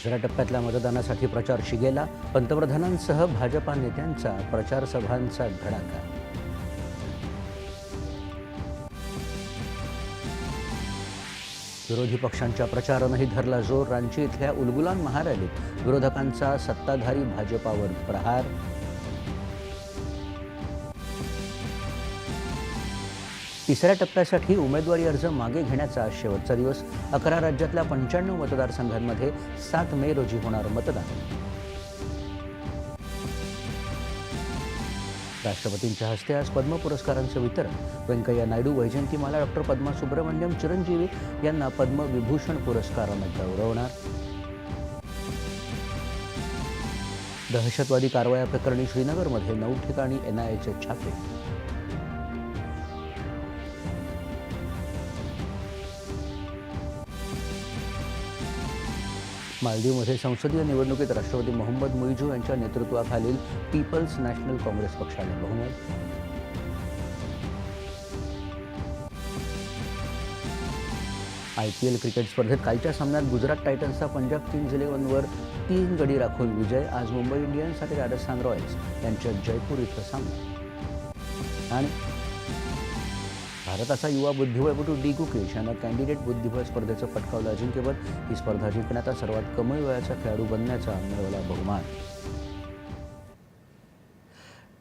तिसऱ्या टप्प्यातल्या मतदानासाठी प्रचार शिगेला पंतप्रधानांसह भाजपा नेत्यांचा प्रचार सभांचा धडाका. विरोधी पक्षांच्या प्रचारानंही धरला जोर रांची इथल्या उलगुलान महारॅलीत विरोधकांचा सत्ताधारी भाजपावर प्रहार तिसऱ्या टप्प्यासाठी उमेदवारी अर्ज मागे घेण्याचा आज शेवटचा दिवस. अकरा राज्यातल्या पंच्याण्णव मतदारसंघांमध्ये सात मे रोजी होणार मतदान. राष्ट्रपतींच्या हस्ते आज पद्म पुरस्कारांचं वितरण. व्यंकय्या नायडू वैजयंतीमाला डॉक्टर पद्मा सुब्रमण्यम चिरंजीवी यांना पद्मविभूषण पुरस्कारानं गौरवणार. दहशतवादी कारवाया प्रकरणी श्रीनगरमध्ये नऊ ठिकाणी एनआयएचे छापे. मालदीवमध्ये संसदीय निवडणुकीत राष्ट्रपती मोहम्मद मुईजू यांच्या नेतृत्वाखालील पीपल्स नॅशनल काँग्रेस पक्षाने बहुमत. आय पी एल क्रिकेट स्पर्धेत कालच्या सामन्यात गुजरात टायटन्सचा पंजाब किंग्ज इलेव्हनवर तीन गडी राखून विजय आज मुंबई इंडियन्स आणि राजस्थान रॉयल्स यांच्यात जयपूर इथं सामना. आणि भारताचा युवा बुद्धिबळपटू डी गुकेश यानं कॅन्डिडेट बुद्धिबळ स्पर्धेचं पटकावलं अजिंक्यपद ही स्पर्धा जिंकण्याचा सर्वात कमी वयाचा खेळाडू बनण्याचा मिळवला बहुमान.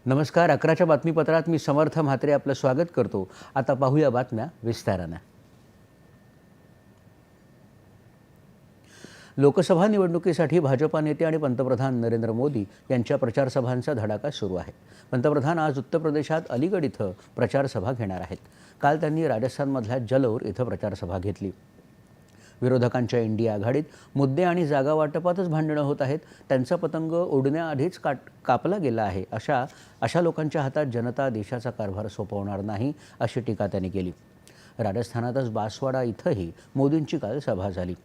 नमस्कार अकराच्या बातमीपत्रात मी समर्थ म्हात्रे आपलं स्वागत करतो. आता पाहूया बातम्या विस्तारानं. लोकसभा निवडणुकीसाठी भाजपा नेते आणि पंतप्रधान नरेंद्र मोदी यांच्या प्रचारसभांचा धडाका सुरू आहे. पंतप्रधान आज उत्तर प्रदेशात अलीगड इथं प्रचारसभा घेणार आहेत. काल त्यांनी राजस्थानमधल्या जलौर इथं प्रचारसभा घेतली. विरोधकांच्या इंडिया आघाडीत मुद्दे आणि जागा वाटपातच भांडणं होत आहेत. त्यांचा पतंग उडण्याआधीच काट कापला गेला आहे. अशा अशा लोकांच्या हातात जनता देशाचा कारभार सोपवणार नाही अशी टीका त्यांनी केली. राजस्थानातच बासवाडा इथंही मोदींची काल सभा झाली.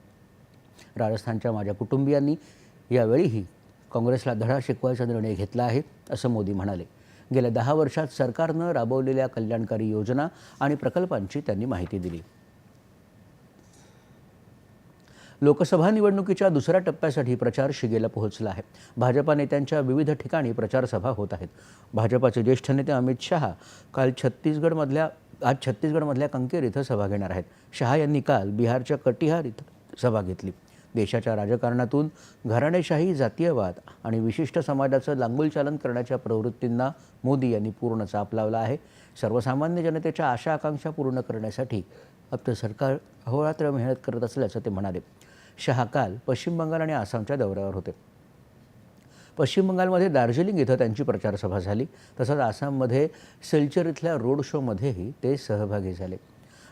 राजस्थानच्या माझ्या कुटुंबियांनी यावेळीही काँग्रेसला धडा शिकवायचा निर्णय घेतला आहे असं मोदी म्हणाले. गेल्या दहा वर्षात सरकारनं राबवलेल्या कल्याणकारी योजना आणि प्रकल्पांची त्यांनी माहिती दिली. लोकसभा निवडणुकीच्या दुसऱ्या टप्प्यासाठी प्रचार शिगेला पोहोचला आहे. भाजपा नेत्यांच्या विविध ठिकाणी प्रचारसभा होत आहेत. भाजपाचे ज्येष्ठ नेते अमित शहा काल छत्तीसगडमधल्या आज छत्तीसगडमधल्या कंकेर इथं सभा घेणार आहेत. शहा यांनी काल बिहारच्या कटिहार इथं सभा घेतली. देशाच्या राजकारणातून घराणेशाही जातीयवाद आणि विशिष्ट समाजाचं लांगुलचालन करण्याच्या प्रवृत्तींना मोदी यांनी पूर्ण चाप लावला आहे. सर्वसामान्य जनतेच्या आशा आकांक्षा पूर्ण करण्यासाठी आपलं सरकार अहोरात्र मेहनत करत असल्याचं ते म्हणाले. शहा काल पश्चिम बंगाल आणि आसामच्या दौऱ्यावर होते. पश्चिम बंगालमध्ये दार्जिलिंग इथं त्यांची प्रचारसभा झाली. तसंच आसाममध्ये सिलचर इथल्या रोड शोमध्येही ते सहभागी झाले.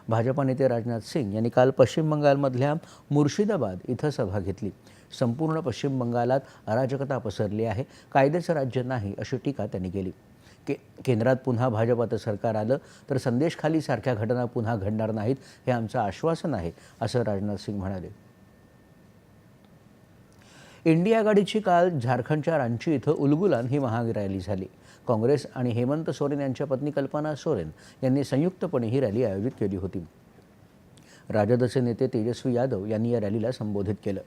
भाजपा नेते राजनाथ सिंग यांनी काल पश्चिम बंगालमधल्या मुर्शिदाबाद इथं सभा घेतली. संपूर्ण पश्चिम बंगालात अराजकता पसरली आहे. कायद्याचं राज्य नाही अशी टीका त्यांनी केली. के केंद्रात पुन्हा भाजपाचं सरकार आलं तर संदेशखालीसारख्या घटना पुन्हा घडणार नाहीत हे आमचं आश्वासन आहे असं राजनाथ सिंग म्हणाले. इंडिया आघाडीची काल झारखंडच्या रांची इथं उलगुलान ही महारॅली झाली. काँग्रेस आणि हेमंत सोरेन यांच्या पत्नी कल्पना सोरेन यांनी संयुक्तपणे ही रॅली आयोजित केली होती. राजदचे नेते तेजस्वी यादव यांनी या रॅलीला संबोधित केलं.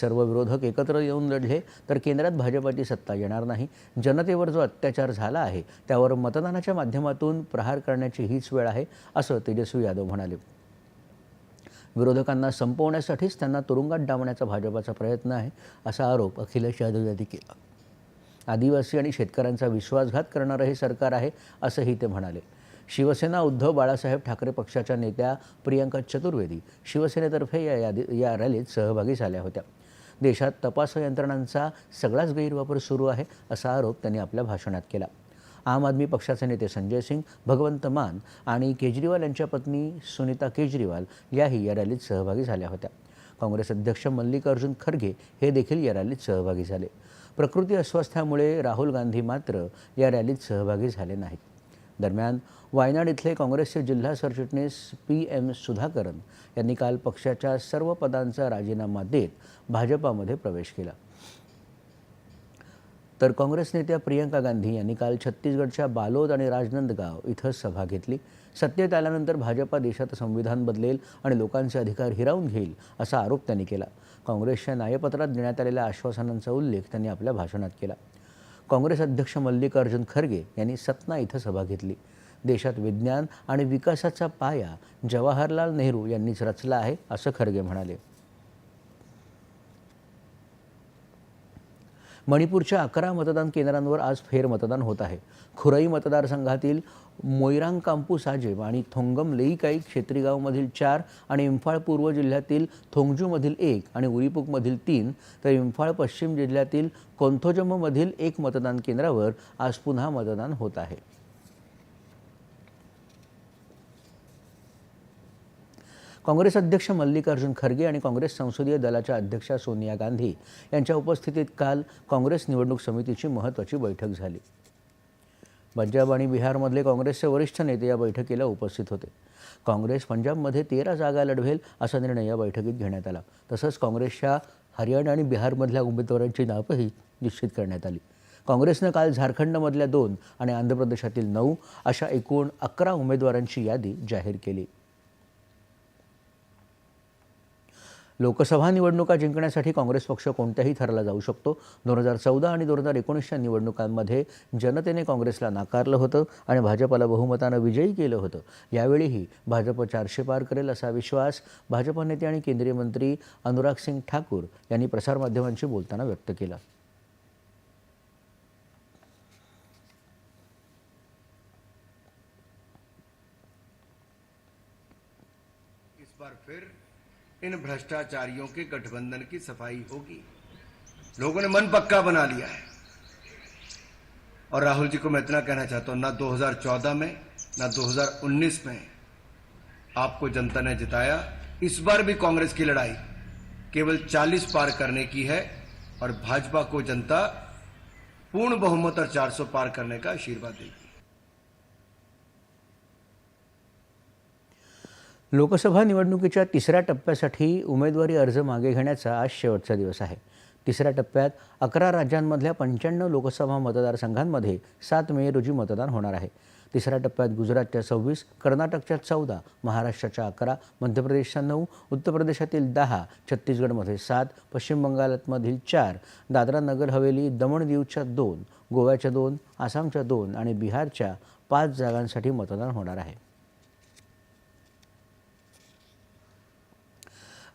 सर्व विरोधक एकत्र येऊन लढले तर केंद्रात भाजपाची सत्ता येणार नाही. जनतेवर जो अत्याचार झाला आहे त्यावर मतदानाच्या माध्यमातून प्रहार करण्याची हीच वेळ आहे असं तेजस्वी यादव म्हणाले. विरोधकांना संपवण्यासाठीच त्यांना तुरुंगात डावण्याचा भाजपाचा प्रयत्न आहे असा आरोप अखिलेश यादव यांनी केला. आदिवासी आणि शेतकऱ्यांचा विश्वासघात करणारं हे सरकार आहे असंही ते म्हणाले. शिवसेना उद्धव बाळासाहेब ठाकरे पक्षाच्या नेत्या प्रियंका चतुर्वेदी शिवसेनेतर्फे या यादी या रॅलीत सहभागी झाल्या होत्या. देशात तपास यंत्रणांचा सगळाच गैरवापर सुरू आहे असा आरोप त्यांनी आपल्या भाषणात केला. आम आदमी पक्षाचे नेते संजय सिंग भगवंत मान आणि केजरीवाल यांच्या पत्नी सुनीता केजरीवाल याही या रॅलीत सहभागी झाल्या होत्या. काँग्रेस अध्यक्ष मल्लिकार्जुन खरगे हे देखील या रॅलीत सहभागी झाले. प्रकृती अस्वास्थ्यामुळे राहुल गांधी मात्र या रॅलीत सहभागी झाले नाहीत. दरम्यान वायनाड इथले काँग्रेसचे जिल्हा सरचिटणीस पी एम सुधाकरन यांनी काल पक्षाच्या सर्व पदांचा राजीनामा देत भाजपामध्ये प्रवेश केला. तर काँग्रेस नेत्या प्रियंका गांधी यांनी काल छत्तीसगडच्या बालोद आणि राजनंदगाव इथं सभा घेतली. सत्तेत आल्यानंतर भाजपा देशात संविधान बदलेल आणि लोकांचे अधिकार हिरावून घेईल असा आरोप त्यांनी केला. काँग्रेसच्या न्यायपत्रात देण्यात आलेल्या आश्वासनांचा उल्लेख त्यांनी आपल्या भाषणात केला. काँग्रेस अध्यक्ष मल्लिकार्जुन खरगे यांनी सतना इथं सभा घेतली. देशात विज्ञान आणि विकासाचा पाया जवाहरलाल नेहरू यांनीच रचला आहे असं खरगे म्हणाले. मणिपूरच्या अकरा मतदान केंद्रांवर आज फेरमतदान होत आहे. खुरई मतदारसंघातील मोईरांग कांपू साजेब आणि थोंगम लेईकाई क्षेत्रीगावमधील चार आणि इम्फाळ पूर्व जिल्ह्यातील थोंगजूमधील एक आणि उरीपुकमधील तीन तर इम्फाळ पश्चिम जिल्ह्यातील कोंथोजममधील एक मतदान केंद्रावर आज पुन्हा मतदान होत आहे. काँग्रेस अध्यक्ष मल्लिकार्जुन खरगे आणि काँग्रेस संसदीय दलाच्या अध्यक्षा सोनिया गांधी यांच्या उपस्थितीत काल काँग्रेस निवडणूक समितीची महत्त्वाची बैठक झाली. पंजाब आणि बिहारमधले काँग्रेसचे वरिष्ठ नेते या बैठकीला उपस्थित होते. काँग्रेस पंजाबमध्ये तेरा जागा लढवेल असा निर्णय या बैठकीत घेण्यात आला. तसंच काँग्रेसच्या हरियाणा आणि बिहारमधल्या उमेदवारांची नावंही निश्चित करण्यात आली. काँग्रेसनं काल झारखंडमधल्या दोन आणि आंध्र प्रदेशातील नऊ अशा एकूण अकरा उमेदवारांची यादी जाहीर केली. लोकसभा निवडणुका जिंकण्यासाठी काँग्रेस पक्ष कोणत्याही ठरला जाऊ शकतो. दोन हजार चौदा आणि दोन हजार एकोणीसच्या निवडणुकांमध्ये जनतेने काँग्रेसला नाकारलं होतं आणि भाजपला बहुमतानं विजयी केलं होतं. यावेळीही भाजप चारशे पार करेल असा विश्वास भाजप नेते आणि केंद्रीय मंत्री अनुराग सिंग ठाकूर यांनी प्रसारमाध्यमांशी बोलताना व्यक्त केला. इन भ्रष्टाचारियों के गठबंधन की सफ़ाई होगी। लोगों ने मन पक्का बना लिया है। और राहुल जी को मैं इतना कहना चाहता हूँ, ना 2014 में, ना 2019 में आपको जनता ने जिताया। इस बार भी कांग्रेस की लड़ाई केवल 40 पार करने की है और भाजपा को जनता पूर्ण बहुमत और 400 पार करने का आशीर्वाद देगी। लोकसभा निवडणुकीच्या तिसऱ्या टप्प्यासाठी उमेदवारी अर्ज मागे घेण्याचा आज शेवटचा दिवस आहे. तिसऱ्या टप्प्यात अकरा राज्यांमधल्या पंच्याण्णव लोकसभा मतदारसंघांमध्ये सात मे रोजी मतदान होणार आहे. तिसऱ्या टप्प्यात गुजरातच्या सव्वीस कर्नाटकच्या चौदा महाराष्ट्राच्या अकरा मध्य प्रदेशच्या नऊ उत्तर प्रदेशातील दहा छत्तीसगडमध्ये सात पश्चिम बंगालमधील चार दादरा नगर हवेली दमण दीवच्या दोन गोव्याच्या दोन आसामच्या दोन आणि बिहारच्या पाच जागांसाठी मतदान होणार आहे.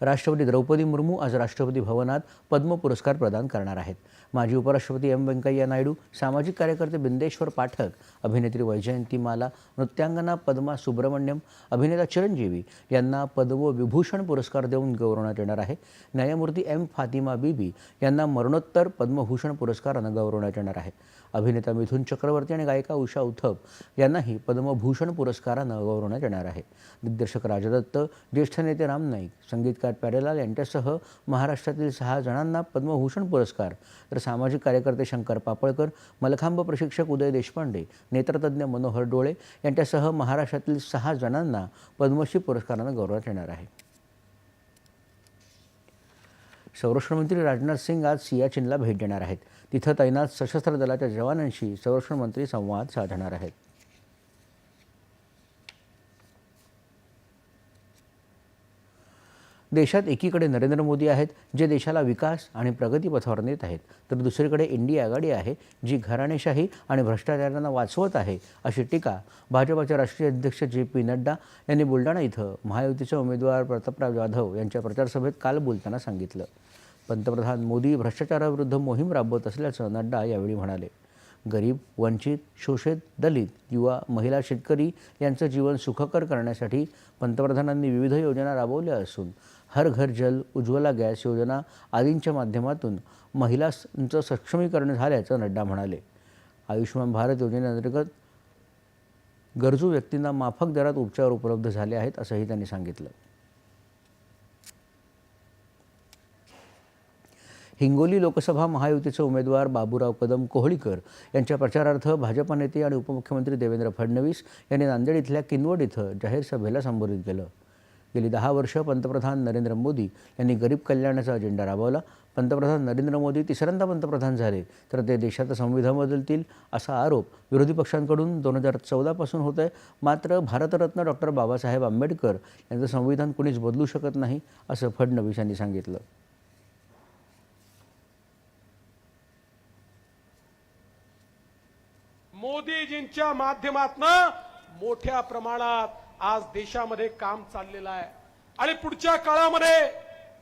राष्ट्रपती द्रौपदी मुर्मू आज राष्ट्रपती भवनात पद्म पुरस्कार प्रदान करणार आहेत. माजी उपराष्ट्रपती एम व्यंकय्या नायडू सामाजिक कार्यकर्ते बिंदेश्वर पाठक अभिनेत्री वैजयंती माला नृत्यांगना पद्मा सुब्रमण्यम अभिनेता चिरंजीवी यांना पद्मविभूषण पुरस्कार देऊन गौरवण्यात येणार आहे. न्यायमूर्ती एम फातिमा बीबी यांना मरणोत्तर पद्मभूषण पुरस्कारानं गौरवण्यात येणार आहे. अभिनेता मिथुन चक्रवर्ती आणि गायिका उषा उथप यांनाही पद्मभूषण पुरस्कारानं गौरवण्यात येणार आहे. दिग्दर्शक राजदत्त ज्येष्ठ नेते राम नाईक संगीतकार प्यारेलाल यांच्यासह महाराष्ट्रातील सहा जणांना पद्मभूषण पुरस्कार तर सामाजिक कार्यकर्ते शंकर पापळकर मलखांब प्रशिक्षक उदय देशपांडे नेत्रतज्ज्ञ मनोहर डोळे यांच्यासह महाराष्ट्रातील सहा जणांना पद्मश्री पुरस्कारानं गौरवण्यात येणार आहे. संरक्षण मंत्री राजनाथ सिंग आज सियाचिनला भेट देणार आहेत. तिथं तैनात सशस्त्र दलाच्या जवानांशी संरक्षण मंत्री संवाद साधणार आहेत. देशात एकीकडे नरेंद्र मोदी आहेत जे देशाला विकास आणि प्रगतीपथावर नेत आहेत. तर दुसरीकडे इंडिया आघाडी आहे जी घराणेशाही आणि भ्रष्टाचारांना वाचवत आहे अशी टीका भाजपाचे राष्ट्रीय अध्यक्ष जे पी नड्डा यांनी बुलढाणा इथं महायुतीचे उमेदवार प्रतापराव जाधव यांच्या प्रचारसभेत काल बोलताना सांगितलं. पंतप्रधान मोदी भ्रष्टाचाराविरुद्ध मोहीम राबवत असल्याचं नड्डा यावेळी म्हणाले. गरीब वंचित शोषित दलित युवा महिला शेतकरी यांचं जीवन सुखकर करण्यासाठी पंतप्रधानांनी विविध योजना राबवल्या असून हर घर जल उज्ज्वला गॅस योजना आदींच्या माध्यमातून महिलांचं सक्षमीकरण झाल्याचं नड्डा म्हणाले. आयुष्यमान भारत योजनेअंतर्गत गरजू व्यक्तींना माफक दरात उपचार उपलब्ध झाले आहेत असंही त्यांनी सांगितलं. हिंगोली लोकसभा महायुतीचे उमेदवार बाबूराव कदम कोहळीकर यांच्या प्रचारार्थ भाजपा नेते आणि उपमुख्यमंत्री देवेंद्र फडणवीस यांनी नांदेड इथल्या किनवट इथं जाहीर सभेला संबोधित केलं. गेली दहा वर्ष पंतप्रधान नरेंद्र मोदी यांनी गरीब कल्याणाचा अजेंडा राबवला. पंतप्रधान नरेंद्र मोदी तिसऱ्यांदा पंतप्रधान झाले. तर ते देशाचं संविधान बदलतील असा आरोप विरोधी पक्षांकडून दोन हजार चौदापासून होत आहे मात्र भारतरत्न डॉक्टर बाबासाहेब आंबेडकर यांचं संविधान कुणीच बदलू शकत नाही असं फडणवीस यांनी सांगितलं. मोदीजींच्या माध्यमातनं मोठ्या प्रमाणात आज देशामध्ये काम चाललेलं आहे. आणि पुढच्या काळामध्ये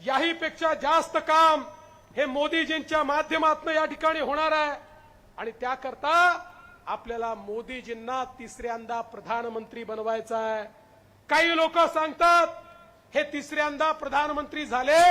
याही पेक्षा जास्त काम हे मोदीजींच्या माध्यमातून या ठिकाणी होणार आहे. आणि त्याकरता आपल्याला मोदीजींना तिसऱ्यांदा प्रधानमंत्री बनवायचं आहे. काही लोक सांगतात हे तिसऱ्यांदा प्रधानमंत्री झाले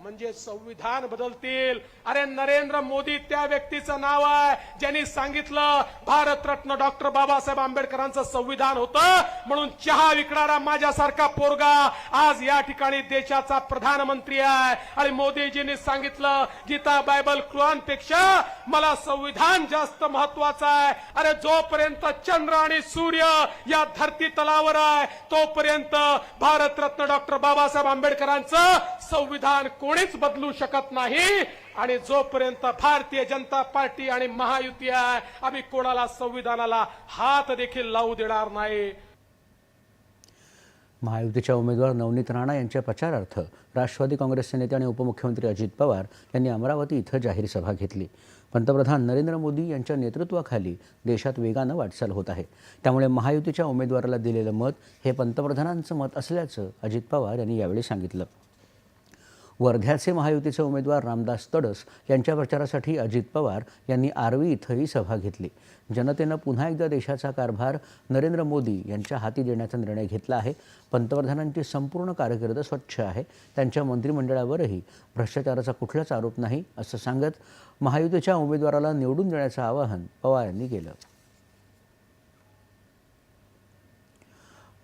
म्हणजे संविधान बदलतील. अरे नरेंद्र मोदी त्या व्यक्तीचं नाव आहे ज्यांनी सांगितलं भारतरत्न डॉक्टर बाबासाहेब आंबेडकरांचं संविधान होतं म्हणून चहा विकणारा माझ्यासारखा पोरगा आज या ठिकाणी देशाचा प्रधानमंत्री आहे. आणि मोदीजींनी सांगितलं गीता बायबल क्लॉनपेक्षा मला संविधान जास्त महत्वाचं आहे. अरे जोपर्यंत चंद्र आणि सूर्य या धरती तलावर आहे तोपर्यंत भारतरत्न डॉक्टर बाबासाहेब आंबेडकरांचं संविधान कोणीच बदलू शकत नाही. आणि जोपर्यंत भारतीय जनता पार्टी आणि महायुती आहे आम्ही कोणाला संविधानाला हात देखील लावू देणार नाही. महायुतीच्या उमेदवार नवनीत राणा यांच्या प्रचारार्थ राष्ट्रवादी काँग्रेसचे नेते आणि उपमुख्यमंत्री अजित पवार यांनी अमरावती इथं जाहीर सभा घेतली. पंतप्रधान नरेंद्र मोदी यांच्या नेतृत्वाखाली देशात वेगानं वाटचाल होत आहे. त्यामुळे महायुतीच्या उमेदवाराला दिलेलं मत हे पंतप्रधानांचं मत असल्याचं अजित पवार यांनी यावेळी सांगितलं. वर्ध्याचे महायुतीचे उमेदवार रामदास तडस यांच्या प्रचारासाठी अजित पवार यांनी आर्वी इथंही सभा घेतली. जनतेनं पुन्हा एकदा देशाचा कारभार नरेंद्र मोदी यांच्या हाती देण्याचा निर्णय घेतला आहे. पंतप्रधानांची संपूर्ण कारकीर्द स्वच्छ आहे. त्यांच्या मंत्रिमंडळावरही भ्रष्टाचाराचा कुठलाच आरोप नाही असं सांगत महायुतीच्या उमेदवाराला निवडून देण्याचं आवाहन पवार यांनी केलं.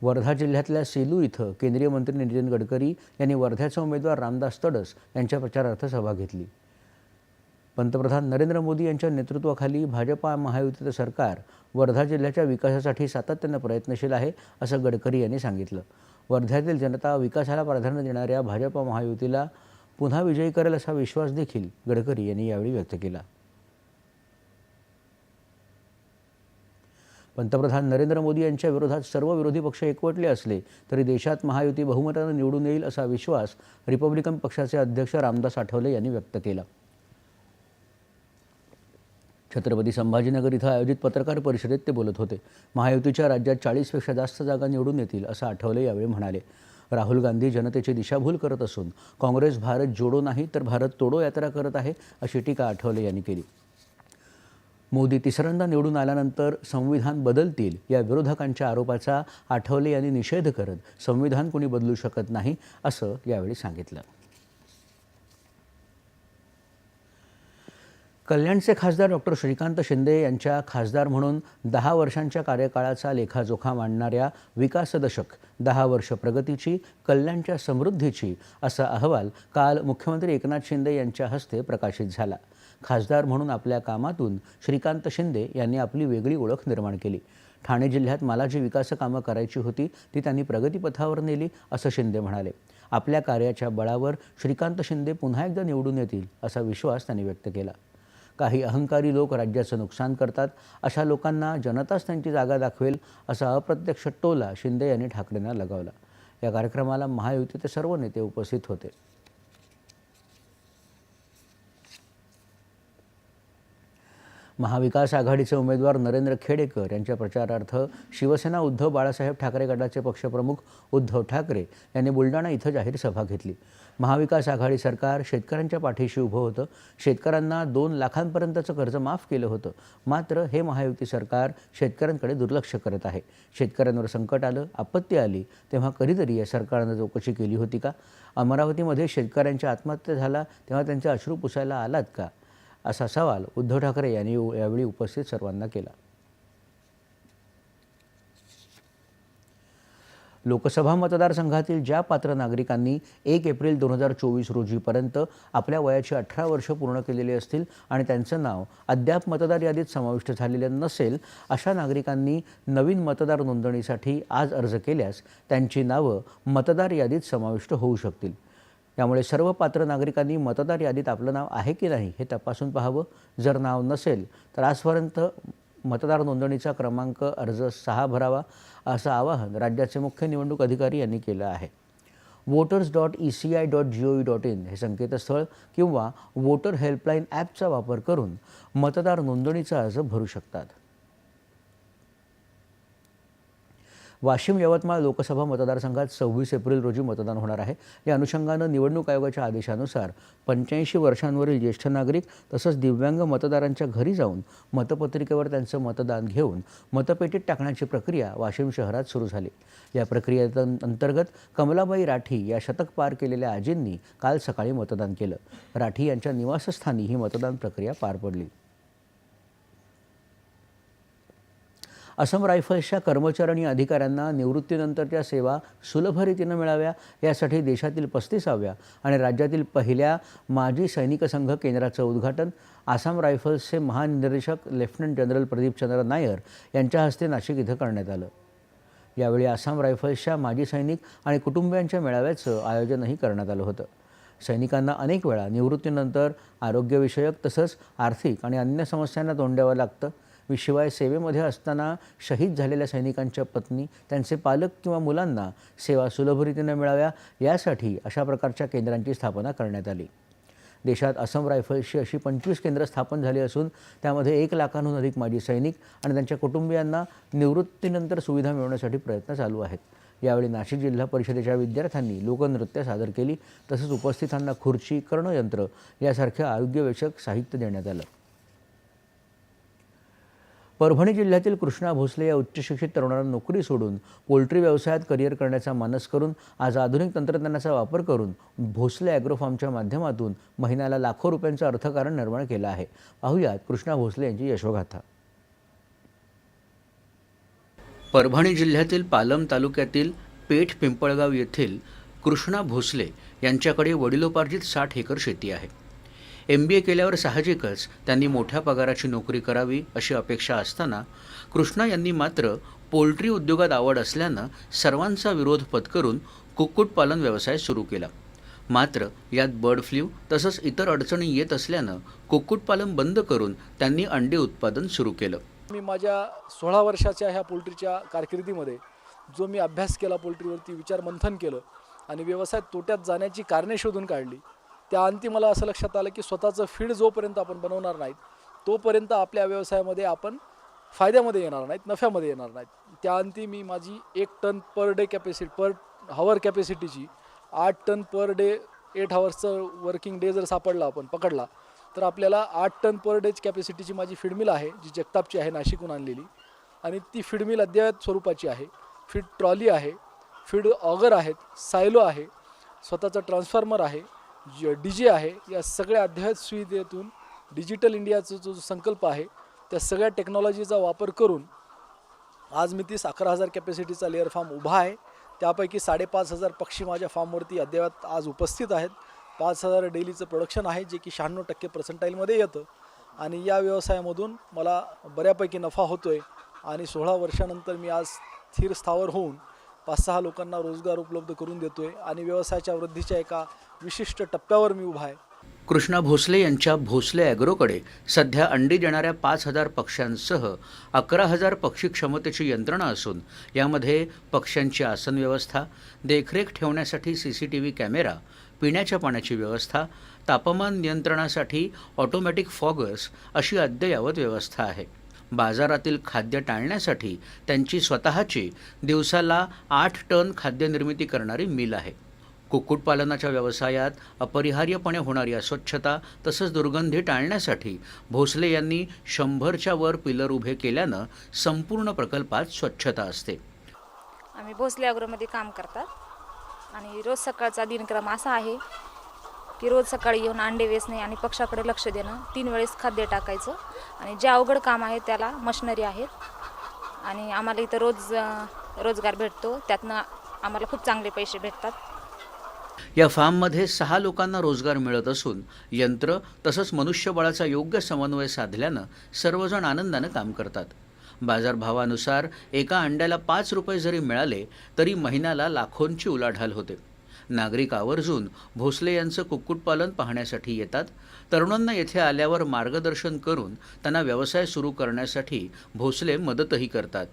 वर्धा जिल्ह्यातल्या सेलू इथं केंद्रीय मंत्री नितीन गडकरी यांनी वर्ध्याचे उमेदवार रामदास तडस यांच्या प्रचारार्थ सभा घेतली. पंतप्रधान नरेंद्र मोदी यांच्या नेतृत्वाखाली भाजपा महायुतीचं सरकार वर्धा जिल्ह्याच्या विकासासाठी सातत्यानं प्रयत्नशील आहे असं गडकरी यांनी सांगितलं. वर्ध्यातील जनता विकासाला प्राधान्य देणाऱ्या भाजपा महायुतीला पुन्हा विजयी करेल असा विश्वास देखील गडकरी यांनी यावेळी व्यक्त केला. पंतप्रधान नरेंद्र मोदी यांच्या विरोधात सर्व विरोधी पक्ष एकवटले असले तरी देशात महायुती बहुमतानं निवडून येईल असा विश्वास रिपब्लिकन पक्षाचे अध्यक्ष रामदास आठवले यांनी व्यक्त केला. छत्रपती संभाजीनगर इथं आयोजित पत्रकार परिषदेत ते बोलत होते. महायुतीच्या राज्यात चाळीसपेक्षा जास्त जागा निवडून येतील असं आठवले यावेळी म्हणाले. राहुल गांधी जनतेची दिशाभूल करत असून काँग्रेस भारत जोडो नाही तर भारत तोडो यात्रा करत आहे अशी टीका आठवले यांनी केली. मोदी तिसऱ्यांदा निवडून आल्यानंतर संविधान बदलतील या विरोधकांच्या आरोपाचा आठवले यांनी निषेध करत संविधान कोणी बदलू शकत नाही असं यावेळी सांगितलं. कल्याणचे खासदार डॉक्टर श्रीकांत शिंदे यांच्या खासदार म्हणून दहा वर्षांच्या कार्यकाळाचा लेखाजोखा मांडणाऱ्या विकासदशक दहा वर्ष प्रगतीची कल्याणच्या समृद्धीची असा अहवाल काल मुख्यमंत्री एकनाथ शिंदे यांच्या हस्ते प्रकाशित झाला. खासदार म्हणून आपल्या कामातून श्रीकांत शिंदे यांनी आपली वेगळी ओळख निर्माण केली. ठाणे जिल्ह्यात मला जी विकास कामं करायची होती ती त्यांनी प्रगतीपथावर नेली असं शिंदे म्हणाले. आपल्या कार्याच्या बळावर श्रीकांत शिंदे पुन्हा एकदा निवडून येतील असा विश्वास त्यांनी व्यक्त केला. काही अहंकारी लोक राज्याचं नुकसान करतात अशा लोकांना जनताच त्यांची जागा दाखवेल असा अप्रत्यक्ष टोला शिंदे यांनी ठाकरेंना लगावला. या कार्यक्रमाला महायुतीचे सर्व नेते उपस्थित होते. महाविकास आघाडीचे उमेदवार नरेंद्र खेडेकर यांच्या प्रचारार्थ शिवसेना उद्धव बाळासाहेब ठाकरे गटाचे पक्षप्रमुख उद्धव ठाकरे यांनी बुलढाणा इथं जाहीर सभा घेतली. महाविकास आघाडी सरकार शेतकऱ्यांच्या पाठीशी उभं होतं. शेतकऱ्यांना दोन लाखांपर्यंतचं कर्ज माफ केलं होतं. मात्र हे महायुती सरकार शेतकऱ्यांकडे दुर्लक्ष करत आहे. शेतकऱ्यांवर संकट आलं आपत्ती आली तेव्हा कधीतरी या सरकारनं चौकशी केली होती का? अमरावतीमध्ये शेतकऱ्यांच्या आत्महत्या झाला तेव्हा त्यांचे अश्रू पुसायला आलात का? असा सवाल उद्धव ठाकरे यांनी यावेळी उपस्थित सर्वांना केला. लोकसभा मतदारसंघातील ज्या पात्र नागरिकांनी एक एप्रिल दोन हजार चोवीस रोजीपर्यंत आपल्या वयाची अठरा वर्ष पूर्ण केलेली असतील आणि त्यांचं नाव अद्याप मतदार यादीत समाविष्ट झालेलं नसेल अशा नागरिकांनी नवीन मतदार नोंदणीसाठी आज अर्ज केल्यास त्यांची नावं मतदार यादीत समाविष्ट होऊ शकतील. त्यामुळे सर्व पात्र नागरिकांनी मतदार यादीत आपलं नाव आहे की नाही हे तपासून पाहावं. जर नाव नसेल तर आजपर्यंत मतदार नोंदणीचा क्रमांक अर्ज सहा भरावा असं आवाहन राज्याचे मुख्य निवडणूक अधिकारी यांनी केलं आहे. Voters dot E C I dot G O V dot in हे संकेतस्थळ किंवा वोटर हेल्पलाईन ॲपचा वापर करून मतदार नोंदणीचा अर्ज भरू शकतात. वाशिम यवतमाळ लोकसभा मतदारसंघात सव्वीस एप्रिल रोजी मतदान होणार आहे. या अनुषंगानं निवडणूक आयोगाच्या आदेशानुसार पंच्याऐंशी वर्षांवरील ज्येष्ठ नागरिक तसंच दिव्यांग मतदारांच्या घरी जाऊन मतपत्रिकेवर त्यांचं मतदान घेऊन मतपेटीत टाकण्याची प्रक्रिया वाशिम शहरात सुरू झाली. या प्रक्रियेत अंतर्गत कमलाबाई राठी या शतक पार केलेल्या आजींनी काल सकाळी मतदान केलं. राठी यांच्या निवासस्थानी ही मतदान प्रक्रिया पार पडली. असम रायफल्सच्या कर्मचारी आणि अधिकाऱ्यांना निवृत्तीनंतरच्या सेवा सुलभ रीतीनं मिळाव्या यासाठी देशातील पस्तीसाव्या आणि राज्यातील पहिल्या माजी सैनिक संघ केंद्राचं उद्घाटन आसाम रायफल्सचे महानिर्देशक लेफ्टनंट जनरल प्रदीपचंद्र नायर यांच्या हस्ते नाशिक इथं करण्यात आलं. यावेळी आसाम रायफल्सच्या माजी सैनिक आणि कुटुंबियांच्या मेळाव्याचं आयोजनही करण्यात आलं होतं. सैनिकांना अनेक वेळा निवृत्तीनंतर आरोग्यविषयक तसंच आर्थिक आणि अन्य समस्यांना तोंड द्यावं लागतं शिवाय सेवेमध्ये असताना शहीद झालेल्या सैनिकांच्या पत्नी त्यांचे पालक किंवा मुलांना सेवा सुलभरीतीनं मिळाव्या यासाठी अशा प्रकारच्या केंद्रांची स्थापना करण्यात आली. देशात असम रायफल्सची अशी पंचवीस केंद्रं स्थापन झाली असून त्यामध्ये एक लाखांहून अधिक माजी सैनिक आणि त्यांच्या कुटुंबियांना निवृत्तीनंतर सुविधा मिळवण्यासाठी प्रयत्न चालू आहेत. यावेळी नाशिक जिल्हा परिषदेच्या विद्यार्थ्यांनी लोकनृत्य सादर केली तसंच उपस्थितांना खुर्ची कर्णयंत्र यासारख्या आरोग्यविषयक साहित्य देण्यात आलं. परभणी जिल्ह्यातील कृष्णा भोसले या उच्चशिक्षित तरुणांना नोकरी सोडून पोल्ट्री व्यवसायात करिअर करण्याचा मानस करून आज आधुनिक तंत्रज्ञानाचा वापर करून भोसले ॲग्रोफार्मच्या माध्यमातून महिन्याला लाखो रुपयांचं अर्थकारण निर्माण केलं आहे. पाहूयात कृष्णा भोसले यांची यशोगाथा. परभणी जिल्ह्यातील पालम तालुक्यातील पेठ पिंपळगाव येथील कृष्णा भोसले यांच्याकडे वडिलोपार्जित साठ एकर शेती आहे. एम बी ए केल्यावर साहजिकच त्यांनी मोठ्या पगाराची नोकरी करावी अशी अपेक्षा असताना कृष्णा यांनी मात्र पोल्ट्री उद्योगात आवड असल्यानं सर्वांचा विरोध पत्करून कुक्कुटपालन व्यवसाय सुरू केला. मात्र यात बर्ड फ्ल्यू तसंच इतर अडचणी येत असल्यानं कुक्कुटपालन बंद करून त्यांनी अंडी उत्पादन सुरू केलं. मी माझ्या सोळा वर्षाच्या ह्या पोल्ट्रीच्या कारकिर्दीमध्ये जो मी अभ्यास केला पोल्ट्रीवरती विचार मंथन केलं आणि व्यवसायात तोट्यात जाण्याची कारणे शोधून काढली त्या अंती मला असं लक्षात आलं की स्वतःचं फीड जोपर्यंत आपण बनवणार नाहीत तोपर्यंत आपल्या व्यवसायामध्ये आपण फायद्यामध्ये येणार नाहीत नफ्यामध्ये येणार नाहीत. त्या अंती मी माझी एक ton per day capacity per hour कॅपॅसिटीची आठ टन पर डे एट हवर्सचं वर्किंग डे जर सापडला आपण पकडला तर आपल्याला आठ टन पर डेच कॅपॅसिटीची माझी फीडमिल आहे जी जगतापची आहे नाशिकहून आणलेली. आणि ती फीडमिल अद्ययावत स्वरूपाची आहे. फीड ट्रॉली आहे फीड ऑगर आहेत सायलो आहे स्वतःचं ट्रान्सफॉर्मर आहे डी जे आहे या सगळ्या अद्ययावत सुविधेतून डिजिटल इंडियाचा जो संकल्प आहे त्या सगळ्या टेक्नॉलॉजीचा वापर करून आज मी तीस अकरा हजार कॅपॅसिटीचा लेअर फार्म उभा आहे. त्यापैकी साडेपाच हजार पक्षी माझ्या फार्मवरती अद्ययावत आज उपस्थित आहेत. पाच हजार डेलीचं प्रोडक्शन आहे जे की शहाण्णव टक्के पर्सेंटाईलमध्ये येतं. आणि या व्यवसायामधून मला बऱ्यापैकी नफा होतो आहे आणि सोळा वर्षानंतर मी आज स्थिर स्थावर होऊन पाच सहा लोकांना रोजगार उपलब्ध करून देतो आहे आणि व्यवसायाच्या वृद्धीच्या एका विशिष्ट टप्प्यावर मी उभा आहे. कृष्णा भोसले यांच्या भोसले ॲग्रोकडे सध्या अंडी देणाऱ्या पाच हजार पक्ष्यांसह अकरा हजार पक्षी क्षमतेची यंत्रणा असून यामध्ये पक्ष्यांची आसन व्यवस्था देखरेख ठेवण्यासाठी C C T V camera पिण्याच्या पाण्याची व्यवस्था तापमान नियंत्रणासाठी ऑटोमॅटिक फॉगर्स अशी अद्ययावत व्यवस्था आहे. बाजारातील खाद्य टाळण्यासाठी त्यांची स्वतःची दिवसाला आठ टन खाद्यनिर्मिती करणारी मिल आहे. कुक्कुटपालनाच्या व्यवसायात अपरिहार्यपणे होणारी अस्वच्छता तसंच दुर्गंधी टाळण्यासाठी भोसले यांनी शंभरच्या वर पिलर उभे केल्यानं संपूर्ण प्रकल्पात स्वच्छता असते. आम्ही भोसले अग्रोमध्ये काम करतात आणि रोज सकाळचा दिनक्रम असा आहे की रोज सकाळी येऊन अंडे वेचणे आणि पक्षाकडे लक्ष देणं तीन वेळेस खाद्य टाकायचं. आणि जे अवघड काम आहे त्याला मशनरी आहेत. आणि आम्हाला इथं रोज रोजगार भेटतो. त्यातनं आम्हाला खूप चांगले पैसे भेटतात. या फार्ममध्ये सहा लोकांना रोजगार मिळत असून यंत्र तसंच मनुष्यबळाचा योग्य समन्वय साधल्यानं सर्वजण आनंदानं काम करतात. बाजारभावानुसार एका अंड्याला पाच रुपये जरी मिळाले तरी महिन्याला लाखोंची उलाढाल होते. नागरिक आवर्जून भोसले यांचं कुक्कुटपालन पाहण्यासाठी येतात. तरुणांना येथे आल्यावर मार्गदर्शन करून त्यांना व्यवसाय सुरू करण्यासाठी भोसले मदतही करतात.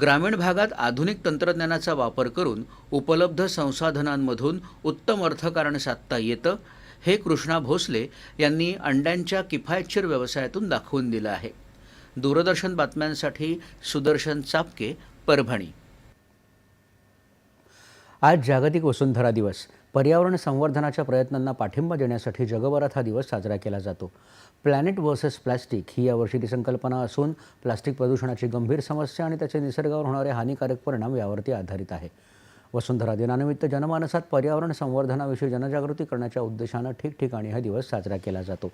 ग्रामीण भागात आधुनिक तंत्रज्ञानाचा वापर करून उपलब्ध संसाधनांमधून उत्तम अर्थकारण साधता येतं हे कृष्णा भोसले यांनी अंड्यांच्या किफायतशीर व्यवसायातून दाखवून दिलं आहे. दूरदर्शन बातम्यांसाठी सुदर्शन चापके परभणी. आज जागतिक वसुंधरा दिवस. पर्यावरण संवर्धनाच्या प्रयत्नांना पाठिंबा देण्यासाठी जगभरात हा दिवस साजरा केला जातो. प्लॅनेट वर्सेस प्लॅस्टिक ही यावर्षीची संकल्पना असून प्लास्टिक प्रदूषणाची गंभीर समस्या आणि त्याचे निसर्गावर होणारे हानिकारक परिणाम यावरती आधारित आहे. वसुंधरा दिनानिमित्त जनमानसात पर्यावरण संवर्धनाविषयी जनजागृती करण्याच्या उद्देशानं ठिकठिकाणी हा दिवस साजरा केला जातो.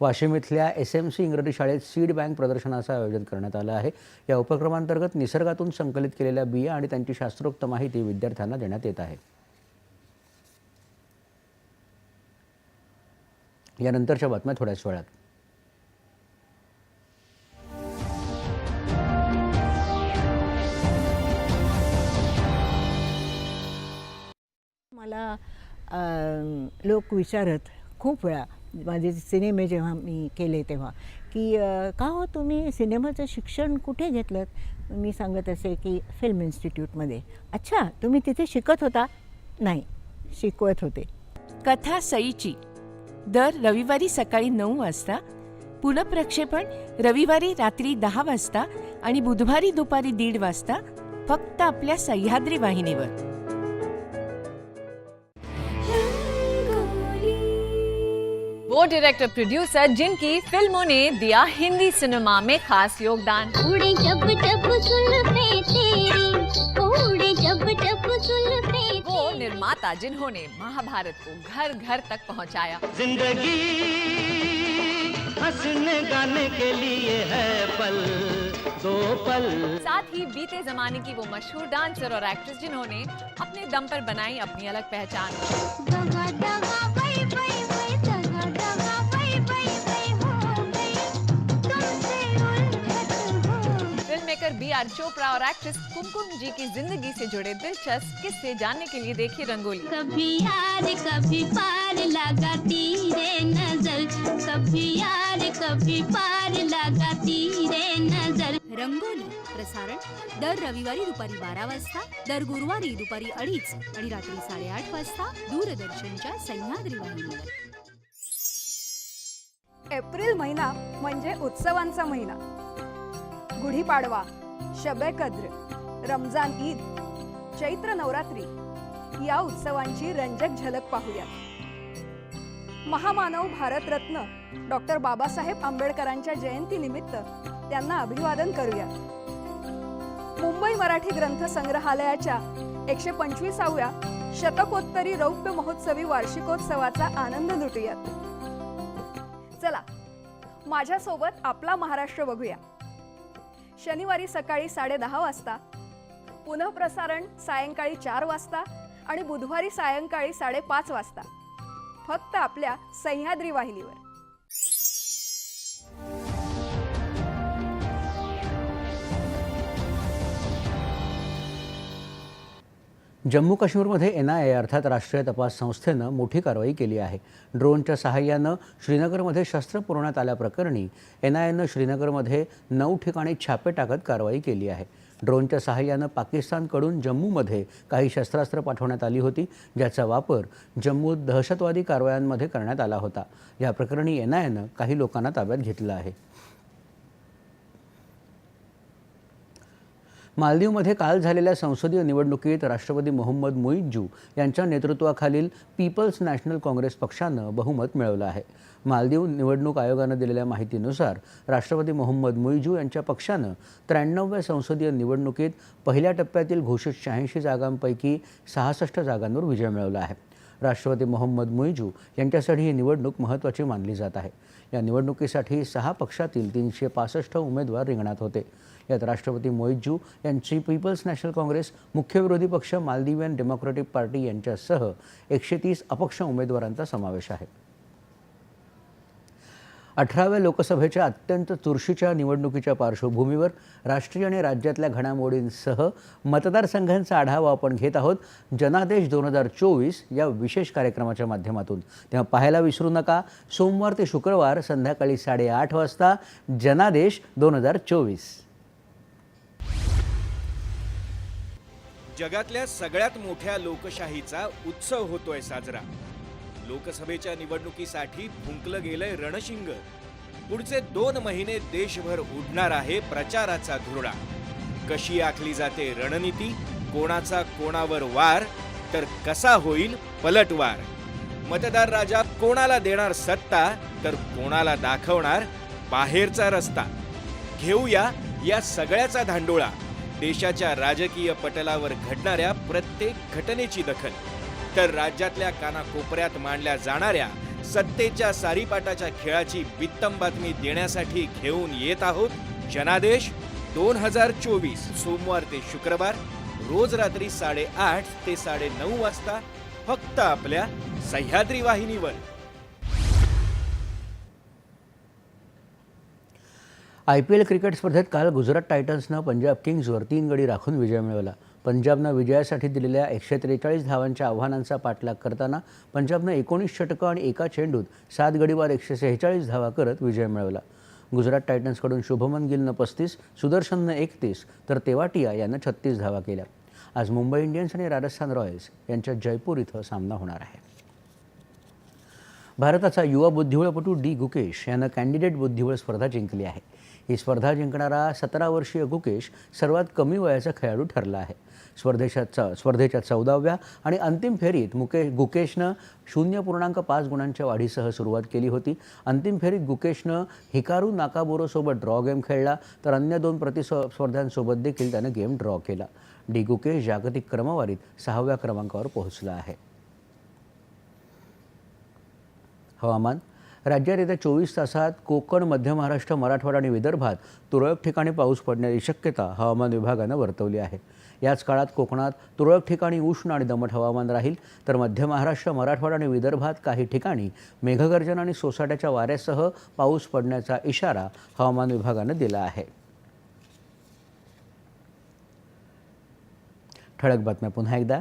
वाशिम इथल्या एस एम सी इंग्रजी शाळेत सीड बँक प्रदर्शनाचं आयोजन करण्यात आलं आहे. या उपक्रमांतर्गत निसर्गातून संकलित केलेल्या बिया आणि त्यांची शास्त्रोक्त माहिती विद्यार्थ्यांना देण्यात येत आहे. यानंतरच्या बातम्या थोड्याच वेळात. मला लोक विचारत खूप वेळा माझे सिनेमे जेव्हा मी केले तेव्हा की का हो तुम्ही सिनेमाचं शिक्षण कुठे घेतलं मी सांगत असे की फिल्म इन्स्टिट्यूटमध्ये. अच्छा तुम्ही तिथे शिकत होता? नाही शिकवत होते. कथा सईची. दर रविवारी सकाळी नऊ वाजता पुनप्रक्षेपण रविवारी रात्री दहा वाजता आणि बुधवारी दुपारी दीड वाजता फक्त आपल्या सह्याद्री वाहिनीवर. वो डायरेक्टर प्रोड्यूसर जिनकी फ़िल्मों ने दिया हिंदी सिनेमा में खास योगदान। उड़े जब जब जुल्फे तेरी उड़े जब जब जुल्फे वो निर्माता जिन्होंने महाभारत को घर घर तक पहुँचाया। ज़िंदगी हंसने गाने के लिए है पल दो पल। साथ ही बीते जमाने की वो मशहूर डांसर और एक्ट्रेस जिन्होंने अपने दम पर बनाई अपनी अलग पहचान। दगा दगा आर चोपड़ा और एक्ट्रेस कुमकुम जी की जिंदगी से जुड़े दिलचस्प किस्से जानने के लिए देखिए रंगोली। कभी यार कभी पार लगाती रे नजर। कभी यार कभी पार लगाती रे नजर। रंगोली प्रसारण दर रविवारी दुपारी बारा वाजता दर गुरुवारी दुपारी अडीच आणि रात्री साडेआठ वाजता दूरदर्शनच्या सह्याद्री वाहिनीवर. एप्रिल महिना म्हणजे उत्सवांचा महिना. गुढीपाडवा शबे कद्र रमजान ईद चैत्र नवरात्री या उत्सवांची रंजक झलक पाहूया महामानव भारतरत्न डॉक्टर बाबासाहेब आंबेडकरांच्या जयंतीनिमित्त त्यांना अभिवादन करूया मुंबई मराठी ग्रंथ संग्रहालयाच्या एकशे पंचवीसाव्या शतकोत्तरी रौप्य महोत्सवी वार्षिकोत्सवाचा आनंद लुटूयात. चला माझ्यासोबत आपला महाराष्ट्र बघूया. शनिवारी सकाळी साडेदहा वाजता पुनःप्रसारण सायंकाळी चार वाजता आणि बुधवारी सायंकाळी साडेपाच वाजता. फक्त आपल्या सह्याद्री वाहिनीवर. जम्मू काश्मीरमध्ये एन आय ए अर्थात राष्ट्रीय तपास संस्थेनं मोठी कारवाई केली आहे. ड्रोनच्या सहाय्यानं श्रीनगरमध्ये शस्त्र पुरवण्यात आल्याप्रकरणी एन आय एनं श्रीनगरमध्ये नऊ ठिकाणी छापे टाकत कारवाई केली आहे. ड्रोनच्या सहाय्यानं पाकिस्तानकडून जम्मूमध्ये काही शस्त्रास्त्र पाठवण्यात आली होती ज्याचा वापर जम्मूत दहशतवादी कारवायांमध्ये करण्यात आला होता. या प्रकरणी एन आय एनं काही लोकांना ताब्यात घेतलं आहे. मालदीवमध्ये काल झालेल्या संसदीय निवडणुकीत राष्ट्रपती मोहम्मद मुईज्जू यांच्या नेतृत्वाखालील पीपल्स नॅशनल काँग्रेस पक्षानं बहुमत मिळवलं आहे. मालदीव निवडणूक आयोगानं दिलेल्या माहितीनुसार राष्ट्रपती मोहम्मद मुईजू यांच्या पक्षानं त्र्याण्णवव्या संसदीय निवडणुकीत पहिल्या टप्प्यातील घोषित शहाऐंशी जागांपैकी सहासष्ट जागांवर विजय मिळवला आहे. राष्ट्रपती मोहम्मद मुईजू यांच्यासाठी ही निवडणूक महत्त्वाची मानली जात आहे. या निवडणुकीसाठी सहा पक्षातील तीनशे पासष्ट उमेदवार रिंगणात होते. यात राष्ट्रपती मोईजू यांची पीपल्स नॅशनल काँग्रेस मुख्य विरोधी पक्ष मालदिवियन डेमोक्रॅटिक पार्टी यांच्यासह एकशे तीस अपक्ष उमेदवारांचा समावेश आहे. अठराव्या लोकसभेच्या अत्यंत चुरशीच्या निवडणुकीच्या पार्श्वभूमीवर राष्ट्रीय आणि राज्यातल्या घडामोडींसह मतदारसंघांचा आढावा आपण घेत आहोत जनादेश दोन हजार चोवीस या विशेष कार्यक्रमाच्या माध्यमातून. तेव्हा पाहायला विसरू नका सोमवार ते शुक्रवार संध्याकाळी साडेआठ वाजता जनादेश दोन हजार चोवीस. जगातल्या सगळ्यात मोठ्या लोकशाहीचा उत्सव होतोय साजरा. लोकसभेच्या निवडणुकीसाठी फुंकलं गेलंय रणशिंग. पुढचे दोन महिने देशभर उडणार आहे प्रचाराचा धुरडा कशी आखली जाते रणनीती? कोणाचा कोणावर वार? तर कसा होईल पलटवार? मतदार राजा कोणाला देणार सत्ता? तर कोणाला दाखवणार बाहेरचा रस्ता? घेऊया या सगळ्याचा धांडोळा. देशाच्या राजकीय पटलावर घडणाऱ्या प्रत्येक घटनेची दखल. तर राज्यातल्या कानाकोपऱ्यात मांडल्या जाणाऱ्या सत्तेच्या सारीपाटाच्या खेळाची वित्तम बातमी देण्यासाठी घेऊन येत आहोत जनादेश दोन हजार चोवीस सोमवार ते शुक्रवार रोज रात्री साडेआठ ते साडे नऊ वाजता फक्त आपल्या सह्याद्री वाहिनीवर. आय पी एल क्रिकेट स्पर्धेत काल गुजरात टायटन्सनं पंजाब किंग्जवर तीन गडी राखून विजय मिळवला. पंजाबनं विजयासाठी दिलेल्या एकशे त्रेचाळीस धावांच्या आव्हानांचा पाठलाग करताना पंजाबनं एकोणीस षटकं आणि एका चेंडूत सात गडीवर एकशे सेहेचाळीस धावा करत विजय मिळवला. गुजरात टायटन्सकडून शुभमन गिलनं पस्तीस सुदर्शननं एकतीस तर तेवाटिया यानं छत्तीस धावा केल्या. आज मुंबई इंडियन्स आणि राजस्थान रॉयल्स यांच्यात जयपूर इथं सामना होणार आहे. भारताचा युवा बुद्धिबळपटू डी गुकेश यानं कॅन्डिडेट बुद्धिबळ स्पर्धा जिंकली आहे. ही स्पर्धा जिंकणारा सतरा वर्षीय गुकेश सर्वात कमी वयाचा खेळाडू ठरला आहे. स्पर्धेच्या स्पर्धेच्या चौदाव्या आणि अंतिम फेरीत मुकेश गुकेशनं शून्य पूर्णांक पाच गुणांच्या वाढीसह सुरुवात केली होती. अंतिम फेरीत गुकेशनं हिकारू नाकाबोरोसोबत ड्रॉ गेम खेळला तर अन्य दोन प्रतिस्पर्ध्यांसोबत देखील त्यानं गेम ड्रॉ केला. डी गुकेश जागतिक क्रमवारीत सहाव्या क्रमांकावर पोहोचला आहे. हवामान राज्यात येत्या चोवीस तासात कोकण मध्य महाराष्ट्र मराठवाडा आणि विदर्भात तुरळक ठिकाणी पाऊस पडण्याची शक्यता हवामान विभागानं वर्तवली आहे. याच काळात कोकणात तुरळक ठिकाणी उष्ण आणि दमट हवामान राहील. तर मध्य महाराष्ट्र मराठवाडा आणि विदर्भात काही ठिकाणी मेघगर्जन आणि सोसाट्याच्या वाऱ्यासह पाऊस पडण्याचा इशारा हवामान विभागानं दिला आहे. ठळक बातम्या पुन्हा एकदा.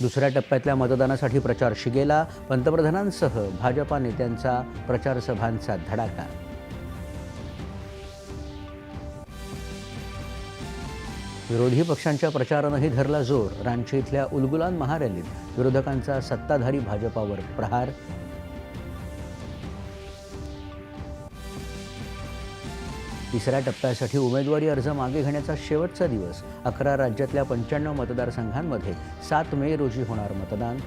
दुसऱ्या टप्प्यातल्या मतदानासाठी प्रचार शिगेला पंतप्रधानांसह भाजपा नेत्यांचा प्रचारसभांचा धडाका. विरोधी पक्षांच्या प्रचारानंही धरला जोर. रांची इथल्या उलगुलान महारॅलीत विरोधकांचा सत्ताधारी भाजपावर प्रहार तिसऱ्या टप्प्यासाठी उमेदवारी अर्ज मागे घेण्याचा शेवटचा दिवस. अकरा राज्यातल्या पंच्याण्णव मतदारसंघांमध्ये सात मे रोजी होणार मतदान.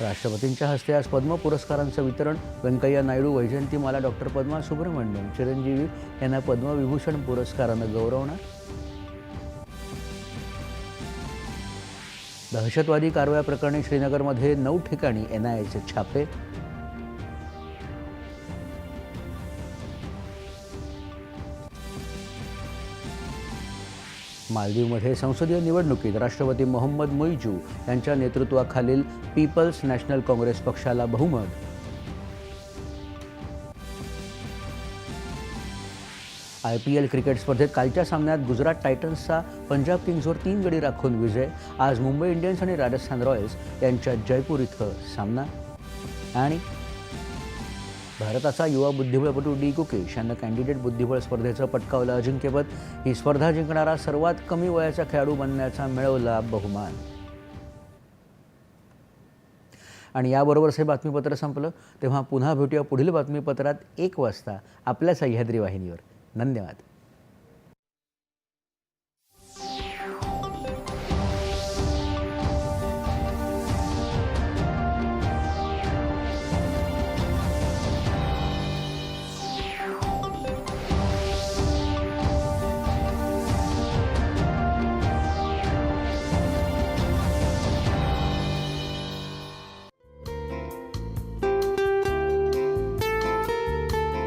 राष्ट्रपतींच्या हस्ते आज पद्म पुरस्कारांचं वितरण. व्यंकय्या नायडू वैजयंतीमाला डॉक्टर पद्मा सुब्रमण्यम चिरंजीवी यांना पद्मविभूषण पुरस्कारानं गौरवणार दहशतवादी कारवाया श्रीनगरमध्ये नऊ ठिकाणी एन आय एचे छापे. मालदीवमध्ये संसदीय निवडणुकीत राष्ट्रपती मोहम्मद मुईजू यांच्या नेतृत्वाखालील पीपल्स नॅशनल काँग्रेस पक्षाला बहुमत. आय पी एल क्रिकेट स्पर्धेत कालच्या सामन्यात गुजरात टायटन्सचा पंजाब किंग्जवर तीन गडी राखून विजय आज मुंबई इंडियन्स आणि राजस्थान रॉयल्स यांच्यात जयपूर इथं सामना. आणि भारताचा युवा बुद्धिबळपटू डी कुकेश यानं कॅन्डिडेट बुद्धिबळ स्पर्धेचं पटकावलं अजिंक्यपद. ही स्पर्धा जिंकणारा सर्वात कमी वयाचा खेळाडू बनण्याचा मिळवला बहुमान. आणि याबरोबरच हे बातमीपत्र संपलं. तेव्हा पुन्हा भेटूया पुढील बातमीपत्रात एक वाजता आपल्या सह्याद्री वाहिनीवर. धन्यवाद.